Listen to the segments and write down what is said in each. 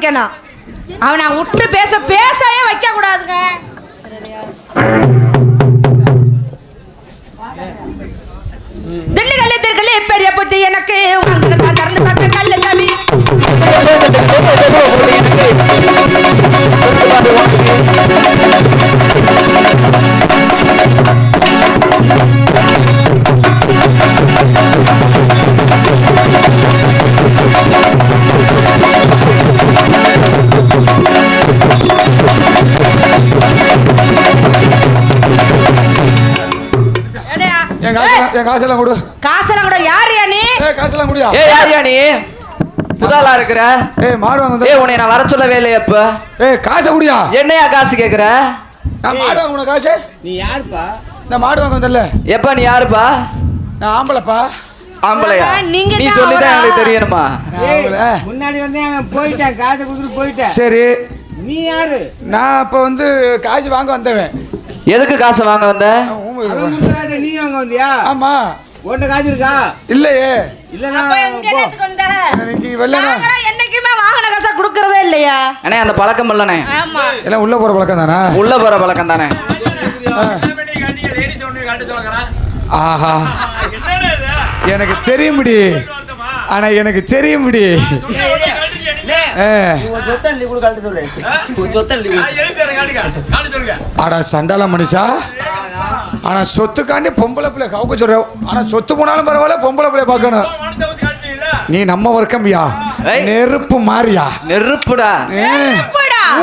வைக்கணும். அவனை விட்டு பேச பேசவே வைக்க கூடாதுங்க தில்லுகளே தில்லுகளே பெரிய பொட்டி எனக்கு வாங்கினதா திறந்து பார்க்க கல்லு தவி என் காசெல்லாம் கொடு. காசெல்லாம் கூட. யாரியா நீ? ஏய் காசெல்லாம் குடியா. ஏ யாரியா நீ? புதாலா இருக்கிற? ஏய் மாடு வாங்க ஏ வந்தேன். உன்னை நான் வர சொல்லவே இல்லையே இப்ப. ஏய் காசை குடியா. என்னையா காசு கேக்குற? நான் மாடு வாங்க காசு. நீ யாருப்பா? நான் மாடு வாங்க வந்தேன்ல. எப்ப நீ யாருப்பா? நான் ஆம்பளைப்பா. ஆம்பளையா? நீங்க நீ தான் சொல்லிதான்? எனக்கு தெரியணுமா? ஏய். முன்னாடி வந்து அவன் போயிட்டான் காசை கொடுத்துட்டு போயிட்டான். சரி. நீ யாரு? நான் இப்போ வந்து காசு வாங்க வந்தவன். எதுக்கு காசை வாங்க வந்த? வாங்க வந்தியா. ஆமா. காசு இருக்கா இல்லையே. இல்லனா வெள்ளனா? என்னைக்குமே வாகன காசா கொடுக்கறதே இல்லையா? அண்ணே அந்த பழக்கம் இல்லனே ஆமா. எல்லாம் உள்ள போற பழக்கம் தானா? உள்ள போற பழக்கம் தானே? ஆஹா. எனக்கு தெரியும்படி. ஆனா எனக்கு தெரியும்படி. ஆ. உன் சொத்தை எழுதி கொடு, கழட்ட சொல்லு. உன் சொத்தை எழுதி கொடு. அட சண்டால மனுஷா. ஆனா சொத்துக்காண்டி பொம்பளை பிள்ளை கவுக்க சொல்ற ஆனா சொத்து போனாலும் பரவாயில்ல பொம்பளை பிள்ளை பார்க்கணும். நீ நம்ம வர்க்கம்யா. நெருப்பு மாறியா. நெருப்புடா?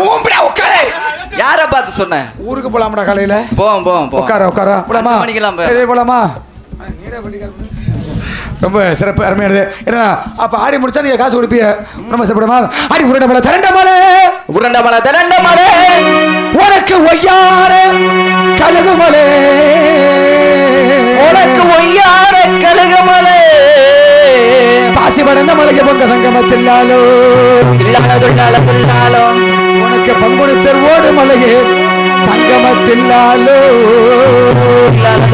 ஊம்பிடா உட்காரு. யார பார்த்து சொன்ன? ஊருக்கு போலாம்டா காலையில? போவோம் போவோம் உட்கார உட்கார. போலாமா? போய். இதே போலாமா? ரொம்ப சிறப்பு அருமையானது. என்ன அப்ப ஆடி முடிச்சா நீங்க காசு கொடுப்பீங்க? ரொம்ப சிறப்புடமா ஆடி உருண்டை மலை திரண்ட மலை. உருண்ட மலை திரண்ட மலை. சங்கமத்தில்லாலோ இல்லாதுள்ளால துள்ளாலும் உனக்கு பங்குனி தெருவோடு மலையே தங்கமத்தில்லாலோ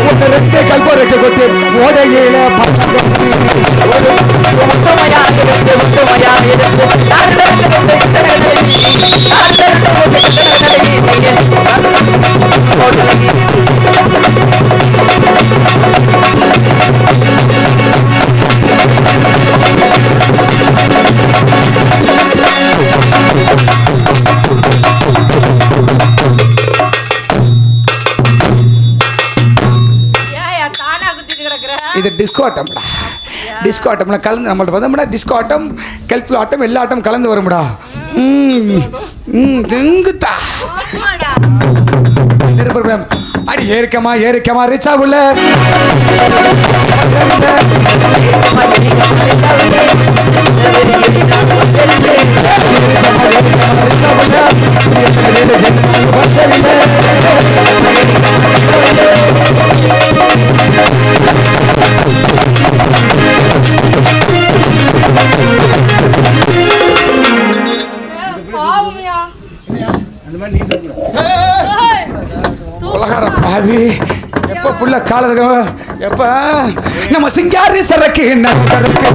ஒன்று டிஸ்கோ ஆட்டம்டா டிஸ்கோ ஆட்டம்ல கலந்து நம்மள்ட்ட வந்தோம்னா டிஸ்கோ ஆட்டம் கெல்த்து ஆட்டம் எல்லா ஆட்டம் கலந்து வரும்டா. ம் ம் தெங்குத்தா. அடி ஏற்கமா ஏற்கமா ரிச்சா உள்ள. பாவம்யா. அந்த உலகார பாவி. எப்ப புள்ள காலதுக்கு எப்ப? நம்ம சிங்காரி சரக்கு நம்ம சரக்கு.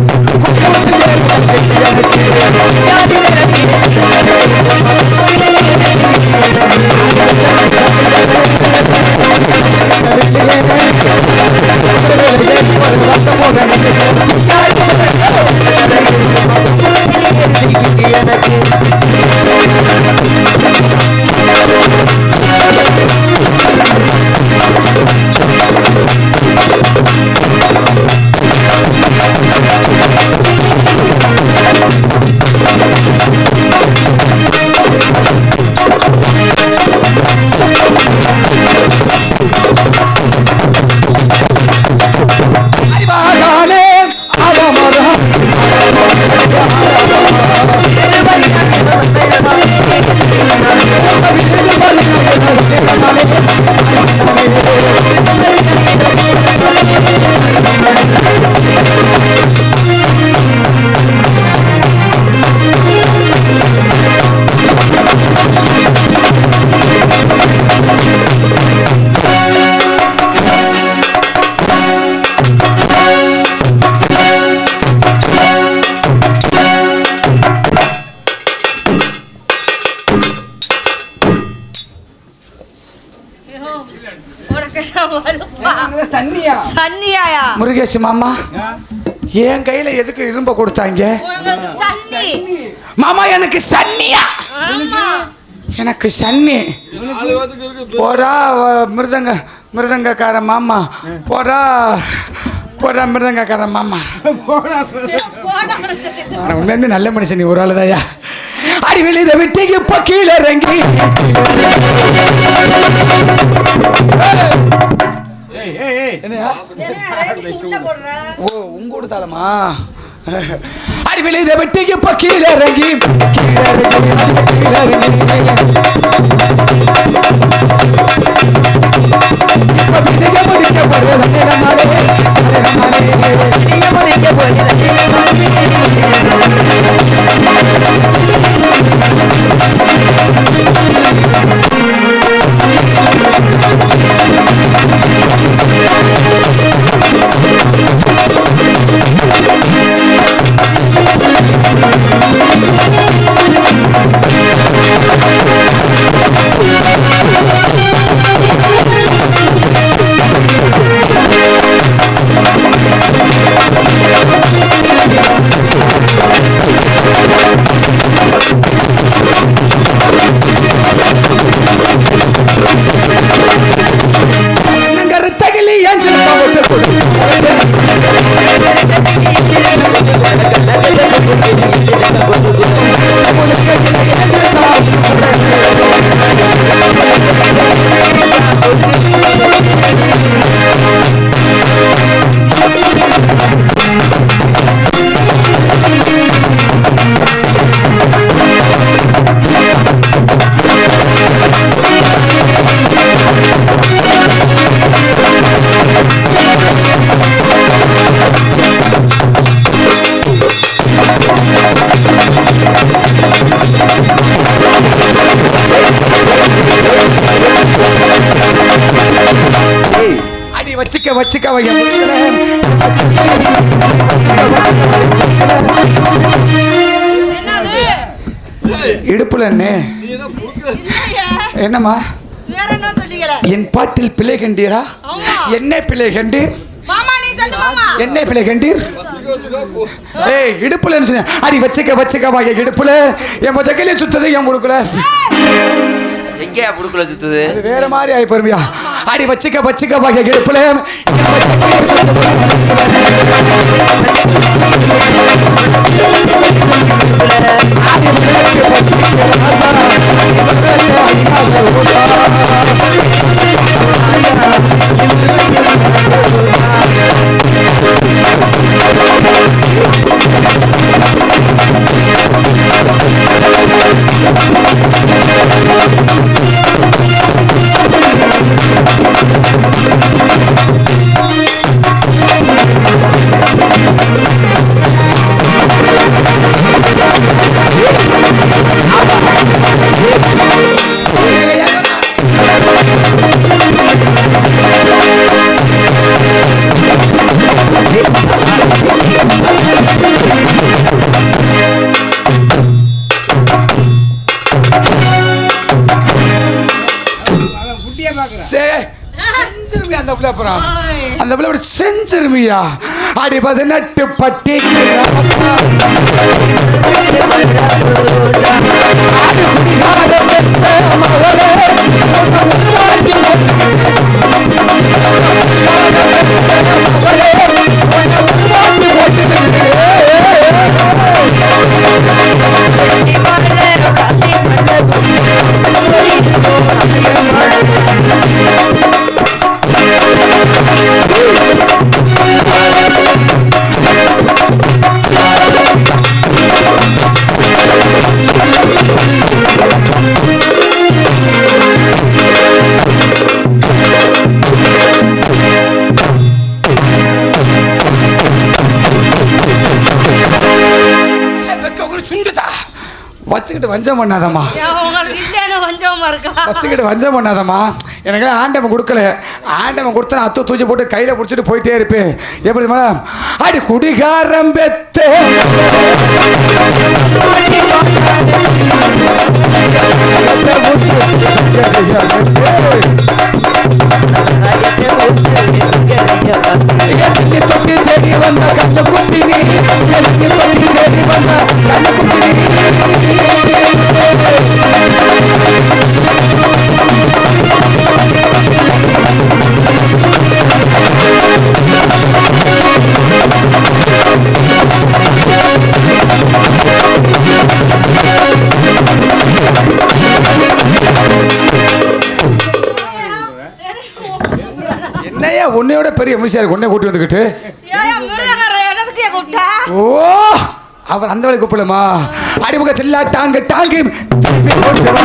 ஏறுதற்கு எனக்கு. முருகேஷ் மாமா. என் கையில எதுக்கு இரும்ப கொடுத்தாங்க? மாமா எனக்கு சன்னியா. எனக்கு சன்னி. போடா மிருதங்க மிருதங்கக்கார மாமா. போடா போடா மிருதங்கக்கார மாமா. உண்மையுமே நல்ல மனுஷன் நீ ஒரு ஆள் தாயா அடி வெளியில விட்டு இப்ப கீழே இறங்கி? ஓ உங்க கொடுத்தாலமா அடி வெளியில விட்டு இப்ப கீழே இறங்கி கீழே இறங்கி இடுப்புல என்ன இல்லையா. என்னம்மா? வேற என்ன சொன்னீங்களே என் பாட்டில் பிள்ளை கண்டீரா? ஆமா. என்ன பிள்ளை கண்டீர்? மாமா நீ சொல்லு மாமா. என்ன பிள்ளை கண்டீர்? ஏய் இடுப்புல சொன்னேன் அடி வச்சுக்க வச்சுக்க வாங்க இடுப்புல. என் மொச்சக்கிலே சுத்தது என் முடுக்கல. எங்கேயா புடுக்குல சுத்துது? வேற மாதிரி ஆயி பொறுமையா அடி வச்சுக்க வச்சுக்க வாங்க இடுப்புல என் சே- செஞ்சிருமியா அந்த பிள்ளை அப்புறம்? அந்த பிள்ளை அப்படி செஞ்சிருமியா? அடி பதினெட்டு பட்டி மகளே, வஞ்சம் பண்ணாதம்மா. வச்சுக்கிட்டு வஞ்சம் பண்ணாதம்மா. எனக்கு ஆண்டவன் கொடுக்கல. ஆண்டவன் கொடுத்தா அத்து தூக்கி போட்டு கையில் பிடிச்சிட்டு போயிட்டே இருப்பேன். எப்படி மேடம் அடி குடிகாரம் பெத்து. தொட்டி வந்த கண்ணு குட்டினி தொட்டி தேடி வந்த கண்ணு குட்டினி என்னையா உன்னையோட பெரிய மிஷியார் உன்னை கூட்டி வந்துக்கிட்டு? ஓ அவர் அந்த வேலை கூப்பிடலாமா அறிமுகத்தில் டாங்கு டாங்கு திருப்பி ஓட்டு வா.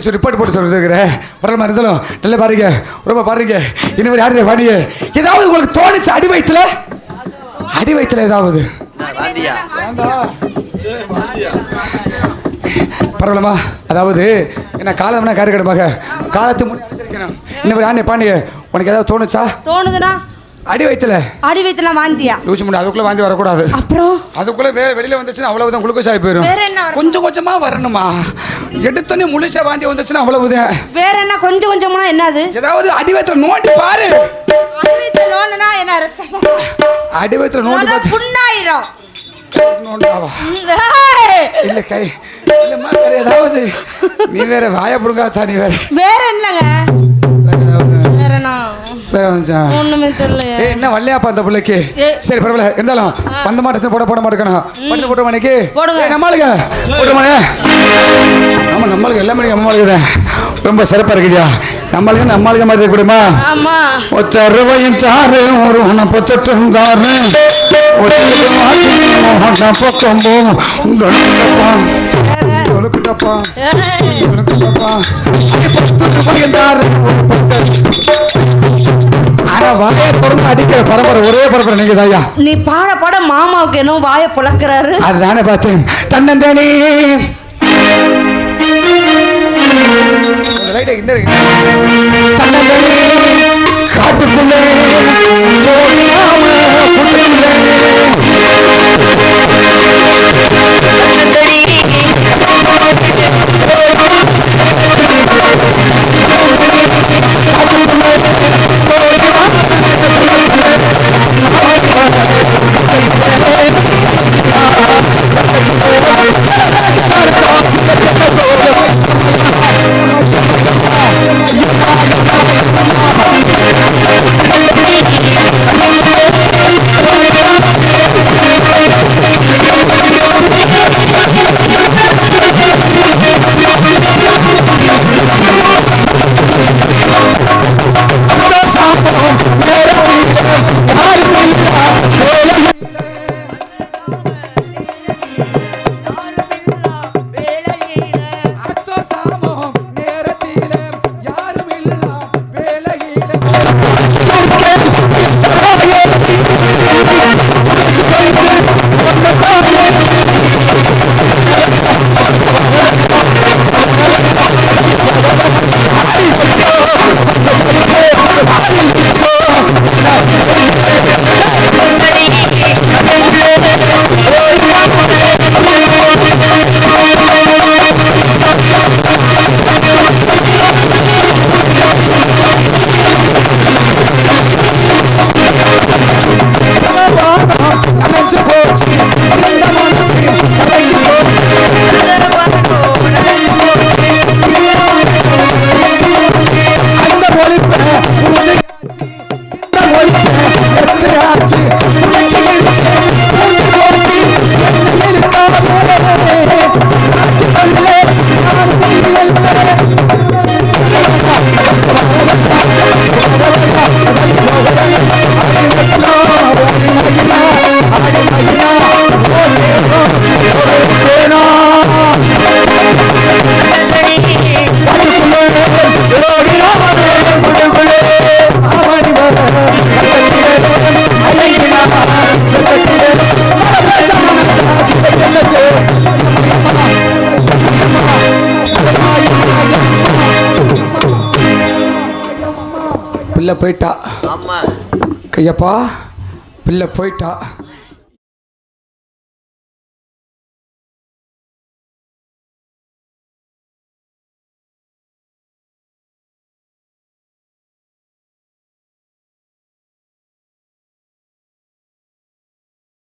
சொல்லி ரிப்போர்ட் போட்டு சொல்லிருக்கிறேன் பரவாயில்ல இருந்தாலும் நல்ல பாருங்க. ரொம்ப பாருங்க. இனிமேல் யாரு பாருங்க ஏதாவது உங்களுக்கு தோணுச்சு அடி வயிற்றுல அடி வயிற்றுல ஏதாவது? வாந்தியா. பரவாயில்லமா அதாவது என்ன காலம்னா காரு கிடமாக காலத்து முன்னாடி இன்னும் ஆனே பாண்டிய உனக்கு ஏதாவது தோணுச்சா? தோணுதுன்னா அடி வயிற்றுல அடி வயிற்றுல வாந்தியா? லூச்சு முடி அதுக்குள்ள வாந்தி வரக்கூடாது. அப்புறம்? அதுக்குள்ள வே வெளியில வந்துச்சுன்னா அவ்வளவுதான் குளுக்கோஸ் ஆகி போயிடும் வேற என்ன? கொஞ்சம் கொஞ்சமா வரணுமா? எடுத்தோன்னே முழுசா வாந்தி வந்துச்சுன்னா அவ்வளவுதான். வேற என்ன? கொஞ்சம் கொஞ்சமா என்னது? ஏதாவது அடி வயிற்றுல நோண்டி பாரு. அடி வயிற்றுல நோண்டுனா என்ன அர்த்தம்? அடி வயிற்றுல நோண்டி பார்த்து புண்ணாயிரும். நோண்டாவா? இல்ல கை இல்லம்மா வேற ஏதாவது. நீ வேற வாய புடுங்காத்தா நீ வேற. வேற என்னங்க? வேற வந்துச்சா? ஒண்ணுமே தெரியலையே. ஏய் என்ன வல்லையாப்பா அந்த பிள்ளைக்கு. சரி பரவாயில்ல. இருந்தாலும் பந்த மாட்டேன் போட போட மாட்டேக்கணும் பண்ணு போட்ட மணிக்கு? போடுங்க. நம்மளுக்கு போட்ட மணி. ஆமா நம்மளுக்கு எல்லா மணிக்கு நம்மளுக்கு. ரொம்ப சிறப்பா இருக்குதியா. நம்மளுக்கு நம்மளுக்கு மாதிரி இருக்கக்கூடுமா ஆமா. ஒத்த ரூபாயும் தாரு ஒரு உனப்பு தொட்டும் தாரு பக்கம் பத்து ரூபாயும் வாயை திறந்து அடிக்கிற பரம்பரை ஒரே பரம்பரை நீங்க தாயா நீ பாட பாட மாமாவுக்கு என்ன வாயை புழக்கிறாரு அதுதானே பார்த்தேன். தன்னந்தேனே. காட்டுக்குள்ளே பிள்ளை போயிட்டா. ஆமா. கையப்பா பிள்ளை போயிட்டா.